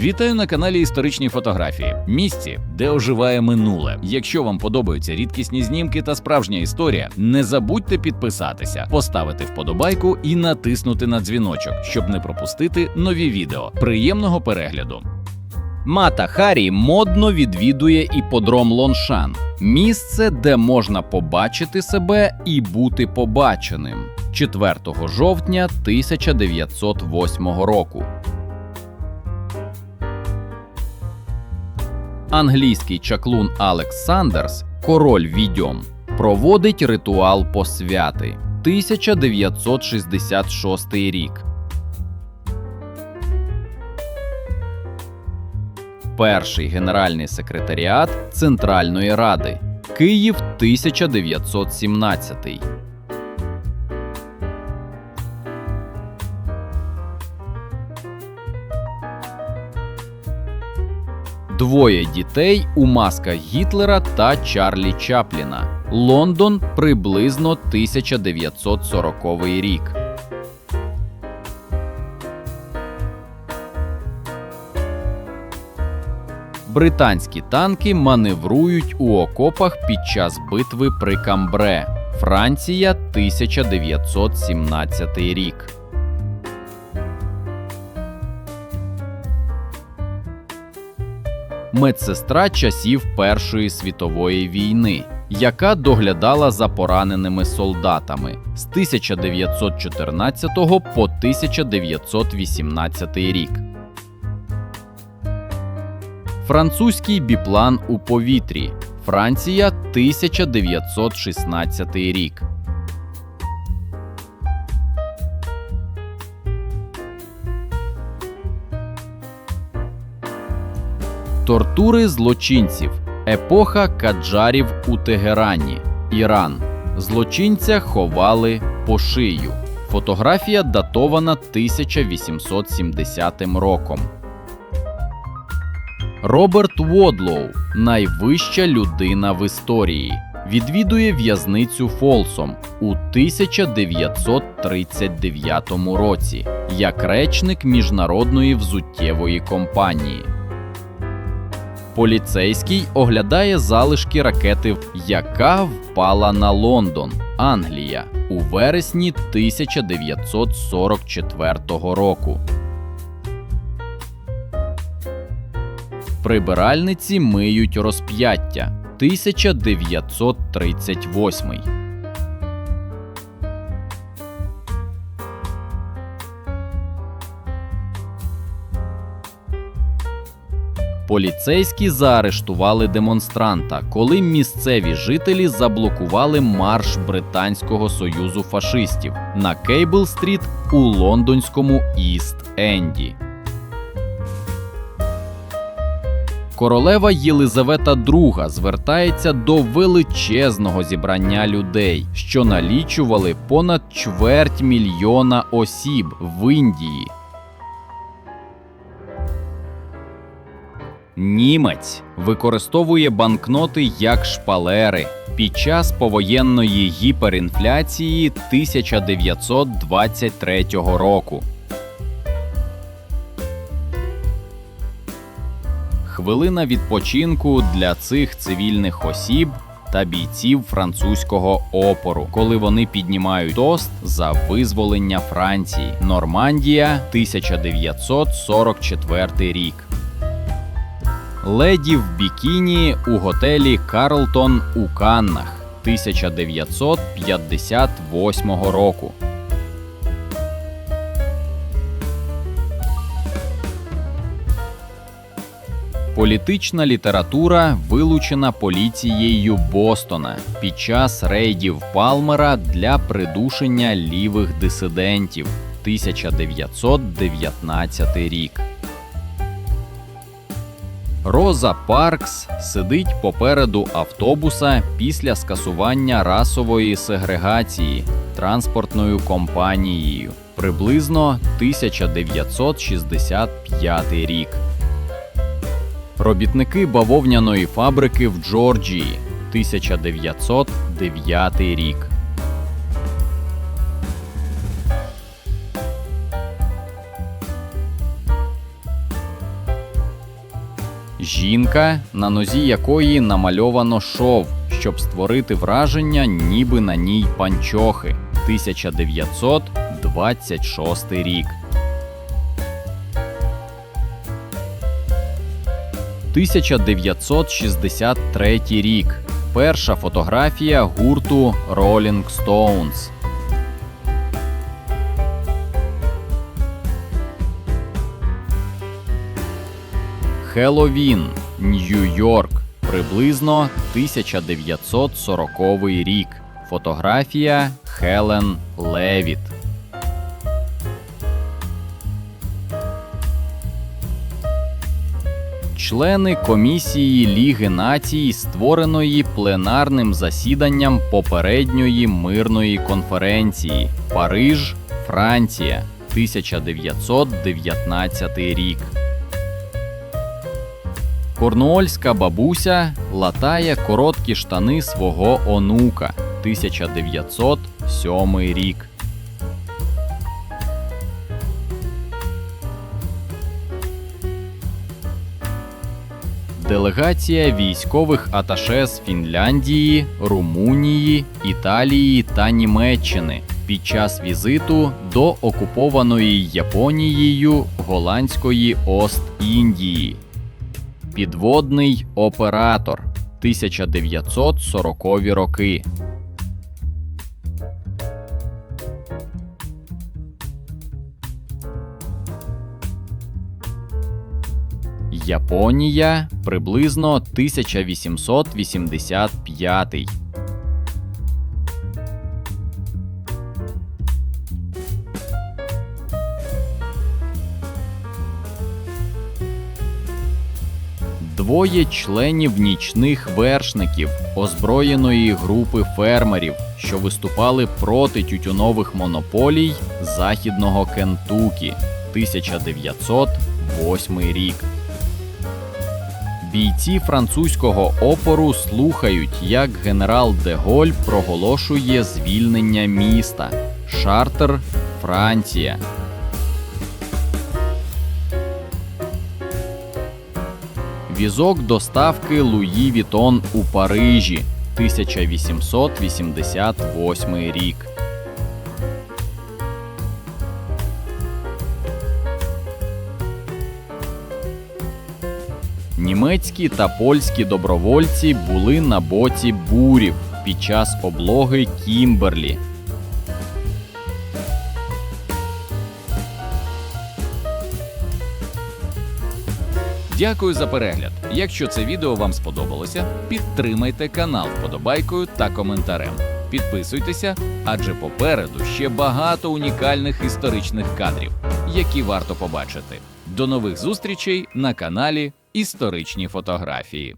Вітаю на каналі Історичні фотографії, місці, де оживає минуле. Якщо вам подобаються рідкісні знімки та справжня історія, не забудьте підписатися, поставити вподобайку і натиснути на дзвіночок, щоб не пропустити нові відео. Приємного перегляду! Мата Харі модно відвідує іподром Лоншан, місце, де можна побачити себе і бути побаченим. 4 жовтня 1908 року. Англійський чаклун Алекс Сандерс, король відьом, проводить ритуал посвяти. 1966 рік. Перший генеральний секретаріат Центральної Ради. Київ 1917. Двоє дітей у масках Гітлера та Чарлі Чапліна. Лондон приблизно 1940 рік. Британські танки маневрують у окопах під час битви при Камбре. Франція 1917 рік. Медсестра часів Першої світової війни, яка доглядала за пораненими солдатами з 1914 по 1918 рік. Французький біплан у повітрі. Франція 1916 рік. Тортури злочинців. Епоха каджарів у Тегерані. Іран. Злочинця ховали по шию. Фотографія датована 1870 роком. Роберт Водлоу найвища людина в історії. Відвідує в'язницю Фолсом у 1939 році як речник міжнародної взуттєвої компанії. Поліцейський оглядає залишки ракети, яка впала на Лондон, Англія, у вересні 1944 року. Прибиральниці миють розп'яття 1938. Поліцейські заарештували демонстранта, коли місцеві жителі заблокували марш Британського союзу фашистів на Кейбл-стріт у лондонському Іст-Енді. Королева Єлизавета II звертається до величезного зібрання людей, що налічували понад чверть мільйона осіб в Індії. Німець використовує банкноти як шпалери під час повоєнної гіперінфляції 1923 року. Хвилина відпочинку для цих цивільних осіб та бійців французького опору, коли вони піднімають тост за визволення Франції. Нормандія 1944 рік. Леді в бікіні у готелі Карлтон у Каннах 1958 року. Політична література вилучена поліцією Бостона під час рейдів Палмера для придушення лівих дисидентів 1919 рік. Роза Паркс сидить попереду автобуса після скасування расової сегрегації транспортною компанією приблизно 1965 рік. Робітники бавовняної фабрики в Джорджії 1909 рік. Жінка, на нозі якої намальовано шов, щоб створити враження, ніби на ній панчохи. 1926 рік. 1963 рік. Перша фотографія гурту Rolling Stones. Хеллоуін, Нью-Йорк, приблизно 1940 рік. Фотографія Хелен Левіт. Члени комісії Ліги націй, створеної пленарним засіданням попередньої мирної конференції Париж, Франція, 1919 рік. Корнуольська бабуся латає короткі штани свого онука 1907 рік. Делегація військових аташе з Фінляндії, Румунії, Італії та Німеччини під час візиту до окупованої Японією голландської Ост-Індії. Підводний оператор 1940 роки. Японія приблизно 1885. Двоє членів нічних вершників озброєної групи фермерів, що виступали проти тютюнових монополій західного Кентукі 1908 рік. Бійці французького опору слухають, як генерал де Голь проголошує звільнення міста Шартер, Франція. Візок доставки Луї Вітон у Парижі 1888 рік. Німецькі та польські добровольці були на боці бурів під час облоги Кімберлі. Дякую за перегляд. Якщо це відео вам сподобалося, підтримайте канал вподобайкою та коментарем. Підписуйтеся, адже попереду ще багато унікальних історичних кадрів, які варто побачити. До нових зустрічей на каналі Історичні фотографії.